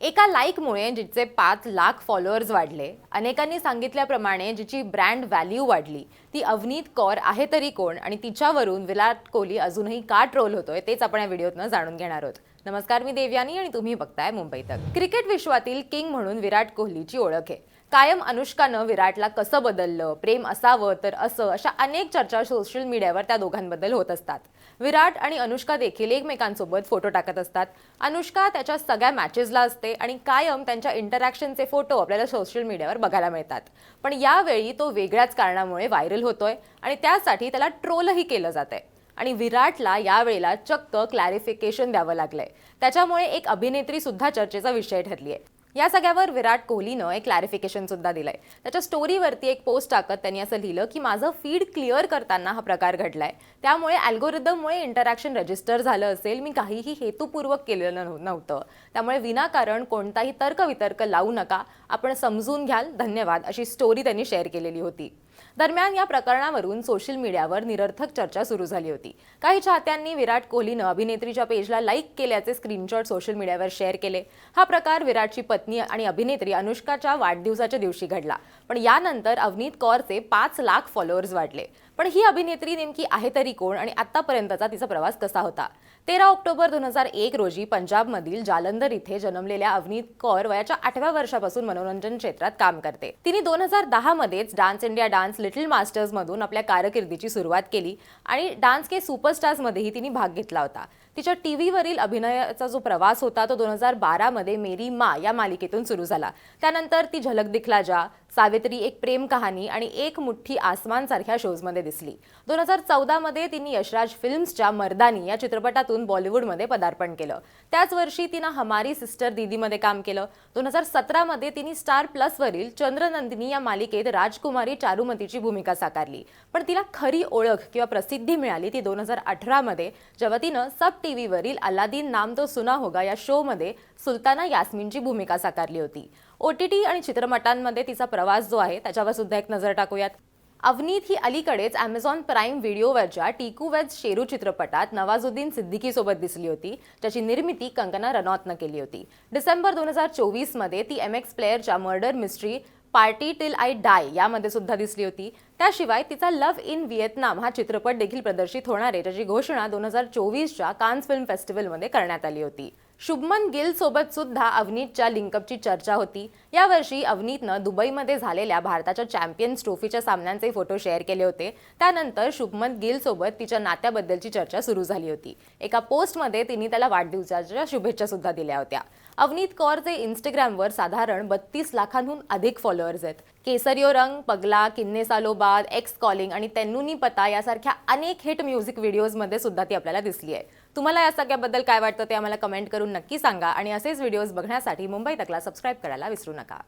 एका लाईकमुळे जिचे पाच लाख फॉलोअर्स वाढले. अनेकांनी सांगितल्याप्रमाणे जिची ब्रँड व्हॅल्यू वाढली. ती अवनीत कौर आहे तरी कोण आणि तिच्यावरून विराट कोहली अजूनही का ट्रोल होतोय तेच आपण या व्हिडिओतनं जाणून घेणार आहोत. नमस्कार मी देवयानी आणि तुम्ही बघताय मुंबई तक. क्रिकेट विश्वातील किंग म्हणून विराट कोहलीची ओळख आहे. कायम अनुष्कानं विराटला कसं बदललं प्रेम असावं तर असं अशा अनेक चर्चा सोशल मीडियावर त्या दोघांबद्दल होत असतात. विराट आणि अनुष्का देखील एकमेकांसोबत फोटो टाकत असतात. अनुष्का त्याच्या सगळ्या मॅचेसला असते आणि कायम त्यांच्या इंटरॅक्शनचे फोटो आपल्याला सोशल मीडियावर बघायला मिळतात. पण यावेळी तो वेगळ्याच कारणामुळे व्हायरल होतोय आणि त्यासाठी त्याला ट्रोलही केलं जात आहे आणि विराटला यावेळेला चक्क क्लॅरिफिकेशन द्यावं लागलंय. त्याच्यामुळे एक अभिनेत्री सुद्धा चर्चेचा विषय ठरली आहे या सगळ्यावर विराट कोहलीनं एक क्लॅरिफिकेशन सुद्धा दिलंय. त्याच्या स्टोरीवरती एक पोस्ट टाकत त्यांनी असं लिहिलं की माझं फीड क्लिअर करताना हा प्रकार घडलाय. त्यामुळे अल्गोरिदममुळे इंटरॅक्शन रजिस्टर झालं असेल. मी काहीही हेतुपूर्वक केलेलं नव्ह- नव्हतं. त्यामुळे विनाकारण कोणताही तर्कवितर्क लावू नका. आपण समजून घ्याल. धन्यवाद. अशी स्टोरी त्यांनी शेअर केलेली होती. दरम्यान या प्रकरणावरून सोशल मीडियावर निरर्थक चर्चा सुरू झाली होती. काही चाहत्यांनी विराट कोहलीनं अभिनेत्रीच्या पेजला लाईक केल्याचे स्क्रीनशॉट सोशल मीडियावर शेअर केले. हा प्रकार विराटची पत्नी आणि अभिनेत्री अनुष्काच्या वाढदिवसाच्या दिवशी घडला. पण यानंतर अवनीत कौरचे पाच लाख फॉलोअर्स वाढले. पण ही अभिनेत्री नेमकी आहे तरी कोण आणि आतापर्यंतचा तिचा प्रवास कसा होता? तेरा ऑक्टोबर दोन हजार एक रोजी पंजाबमधील जालंधर इथे जन्मलेल्या अवनीत कौर वयाच्या आठव्या वर्षापासून मनोरंजन क्षेत्रात काम करते. तिने दोन हजार दहा मध्येच dance India dance little masters मधून आपल्या कारकिर्दीची सुरुवात केली आणि डान्स के सुपरस्टार्स मध्येही तिने भाग घेतला होता. तिच्या टीव्हीवरील अभिनयाचा जो प्रवास होता तो दोन हजार बारामध्ये मेरी मा या मालिकेतून सुरू झाला. त्यानंतर ती झलक दिखला जा सावित्री एक प्रेम कहाणी आणि एक मुठ्ठी आसमान सारख्या शोजमध्ये दिसली. दोन हजार चौदामध्ये तिने यशराज फिल्म्सच्या मर्दानी या चित्रपटातून बॉलिवूडमध्ये पदार्पण केलं. त्याच वर्षी तिनं हमारी सिस्टर दीदीमध्ये काम केलं. दोन हजार सतरामध्ये तिने स्टार प्लसवरील चंद्रनंदिनी या मालिकेत राजकुमारी चारुमतीची भूमिका साकारली. पण तिला खरी ओळख किंवा प्रसिद्धी मिळाली ती दोन हजार अठरामध्ये जेव्हा तिनं सब टीव्हीवरील अलादीन नाम तो सुना होगा या शोमध्ये सुलताना यास्मिनची भूमिका साकारली होती. ओ टी टी आणि चित्रपटांमध्ये तिचा प्रवास जो आहे त्याच्यावर सुद्धा एक नजर टाकूयात. अवनीत ही अलीकडेच ॲमेझॉन प्राईम व्हिडिओवरच्या टिकू वेज शेरू चित्रपटात नवाजुद्दीन सिद्दीकीसोबत दिसली होती ज्याची निर्मिती कंगना रनौतनं केली होती. डिसेंबर दोन हजार चोवीसमध्ये ती M X प्लेअरच्या murder mystery party till I die यामध्ये सुद्धा दिसली होती. त्याशिवाय तिचा लव्ह इन व्हिएतनाम हा चित्रपट देखील प्रदर्शित होणार आहे ज्याची घोषणा दोन हजार चोवीसच्या कान्स फिल्म फेस्टिवलमध्ये करण्यात आली होती. शुभमन गिल सोबत सुद्धा अवनीतच्या लिंकअपची चर्चा होती. यावर्षी अवनीतनं दुबईमध्ये झालेल्या भारताच्या चॅम्पियन्स ट्रॉफीच्या सामन्यांचे फोटो शेअर केले होते. त्यानंतर शुभमन गिल सोबत तिच्या नात्याबद्दलची चर्चा सुरू झाली होती. एका पोस्टमध्ये तिने त्याला वाढदिवसाच्या शुभेच्छा सुद्धा दिल्या होत्या. अवनीत कौरचे इंस्टाग्रामवर साधारण बत्तीस लाखांहून अधिक फॉलोअर्स आहेत. केसरियो रंग पगला किन्ने सालो बाद एक्स कॉलिंग आणि तेन्नुनी पता यासारख्या अनेक हिट म्युझिक व्हिडिओजमध्ये सुद्धा ती आपल्याला दिसली आहे. तुम्हाला या सगळ्याबद्दल काय वाटतं ते आम्हाला कमेंट करून नक्की सांगा. आणि असेच व्हिडिओज बघण्यासाठी मुंबई तकला सबस्क्राईब करायला विसरू नका.